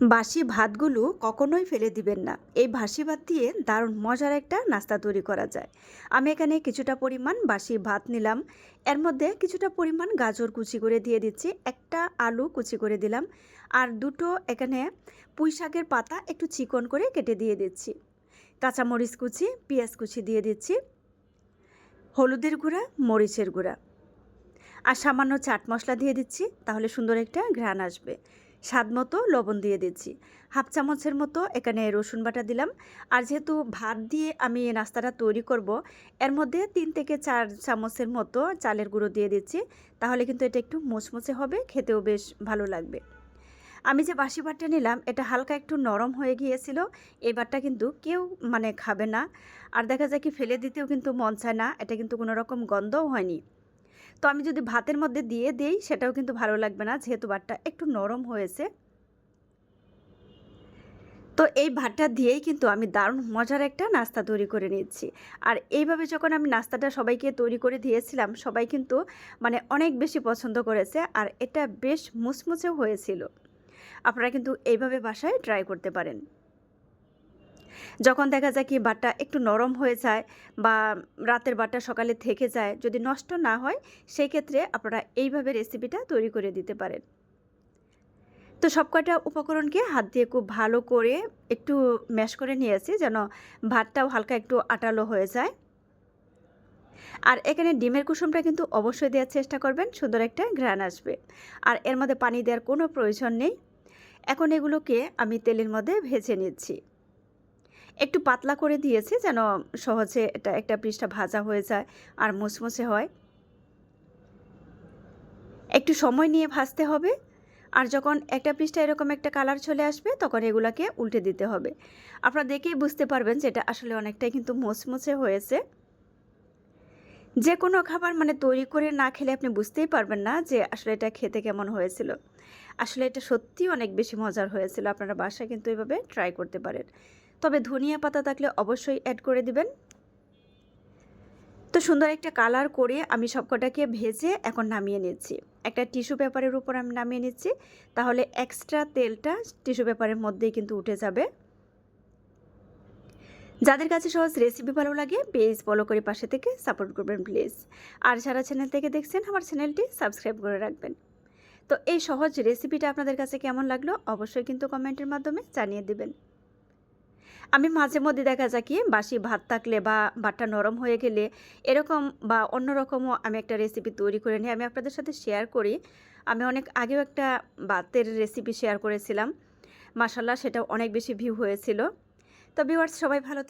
বাসি ভাতগুলো কখনোই ফেলে দিবেন না। এই বাসি ভাত দিয়ে দারুণ মজার একটা নাস্তা তৈরি করা যায়। আমি এখানে কিছুটা পরিমাণ বাসি ভাত নিলাম। এর মধ্যে কিছুটা পরিমাণ গাজর কুচি করে দিয়ে দিচ্ছি, একটা আলু কুচি করে দিলাম, আর দুটো এখানে পুঁই শাকের পাতা একটু চিকন করে কেটে দিয়ে দিচ্ছি। কাঁচামরিচ কুচি, পেঁয়াজ কুচি দিয়ে দিচ্ছি, হলুদের গুঁড়া, মরিচের গুঁড়া। আর সামান্য চাট মশলা দিয়ে দিচ্ছি, তাহলে সুন্দর একটা ঘ্রাণ আসবে। স্বাদ মতো লবণ দিয়ে দিচ্ছি। হাফ চামচের মতো এখানে রসুন বাটা দিলাম। আর যেহেতু ভাত দিয়ে আমি এই নাস্তাটা তৈরি করব, এর মধ্যে তিন থেকে চার চামচের মতো চালের গুঁড়ো দিয়ে দিচ্ছি। তাহলে কিন্তু এটা একটু মুচমুচে হবে, খেতেও বেশ ভালো লাগবে। আমি যে বাসি ভাতটা নিলাম, এটা হালকা একটু নরম হয়ে গিয়েছিল, এই ভাতটা কিন্তু কেউ মানে খাবে না। আর দেখা যায় কি, ফেলে দিতেও কিন্তু মন চায় না, এটা কিন্তু কোনো রকম গন্ধও হয়নি। তো আমি যদি ভাতের মধ্যে দিয়ে দেই, সেটাও কিন্তু ভালো লাগবে না, যেহেতু ভাতটা একটু নরম হয়েছে। তো এই ভাতটা দিয়েই কিন্তু আমি দারুণ মজার একটা নাস্তা তৈরি করে নিচ্ছি আর এইভাবে যখন আমি নাস্তাটা সবাইকে তৈরি করে দিয়েছিলাম, সবাই কিন্তু মানে অনেক বেশি পছন্দ করেছে, আর এটা বেশ মুচমুচেও হয়েছিল। আপনারা কিন্তু এইভাবে বাসায় ট্রাই করতে পারেন। যখন দেখা যায় কি বাটটা একটু নরম হয়ে যায় বা রাতের বাটটা সকালে থেকে যায়, যদি নষ্ট না হয় সেই ক্ষেত্রে আপনারা এইভাবে রেসিপিটা তৈরি করে দিতে পারেন। তো সব কয়টা উপকরণকে হাত দিয়ে খুব ভালো করে একটু ম্যাশ করে নিয়েছি যেন ভাতটাও হালকা একটু আটালো হয়ে যায়। আর এখানে ডিমের কুসুমটা কিন্তু অবশ্যই দেওয়ার চেষ্টা করবেন, সুন্দর একটা ঘ্রাণ আসবে। আর এর মধ্যে পানি দেওয়ার কোনো প্রয়োজন নেই। এখন এগুলোকে আমি তেলের মধ্যে ভেজে নিচ্ছি। একটু পাতলা করে দিয়েছি যেন সহজে এটা একটা পৃষ্ঠা ভাজা হয়ে যায় আর মুচমুচে হয়। একটু সময় নিয়ে ভাজতে হবে আর যখন একটা পৃষ্ঠা এরকম একটা কালার চলে আসবে তখন এগুলাকে উল্টে দিতে হবে। আপনারা দেখেই বুঝতে পারবেন যে এটা আসলে অনেকটাই কিন্তু মুচমুচে হয়েছে। যে কোনো খাবার মানে তৈরি করে না খেলে আপনি বুঝতেই পারবেন না যে আসলে এটা খেতে কেমন হয়েছিল। আসলে এটা সত্যি অনেক বেশি মজার হয়েছিল। আপনারা বাসায় কিন্তু এভাবে ট্রাই করতে পারেন। তবে ধনিয়া পাতা থাকলে অবশ্যই অ্যাড করে দিবেন। তো সুন্দর একটা কালার করে আমি সবকটাকে ভেজে এখন নামিয়ে নিচ্ছি। একটা টিস্যু পেপারের উপর আমি নামিয়ে নিচ্ছি। তাহলে এক্সট্রা তেলটা টিস্যু পেপারের মধ্যেই কিন্তু উঠে যাবে। যাদের কাছে সহজ রেসিপি ভালো লাগে পেজ ফলো করে পাশে থেকে সাপোর্ট করবেন প্লিজ আর যারা চ্যানেল থেকে দেখছেন, আমার চ্যানেলটি সাবস্ক্রাইব করে রাখবেন। তো এই সহজ রেসিপিটা আপনাদের কাছে কেমন লাগল, অবশ্যই কিন্তু কমেন্টের মাধ্যমে জানিয়ে দেবেন। আমি মাঝে মধ্যে দেখা যায় কি, বাসি ভাত থাকলে বা ভাতটা নরম হয়ে গেলে এরকম বা অন্যরকমও আমি একটা রেসিপি তৈরি করে নিই। আমি আপনাদের সাথে শেয়ার করি। আমি অনেক আগেও একটা ভাতের রেসিপি শেয়ার করেছিলাম। মাসাল্লাহ সেটা অনেক বেশি ভিউ হয়েছিল। তো ভিউয়ার্স সবাই ভালো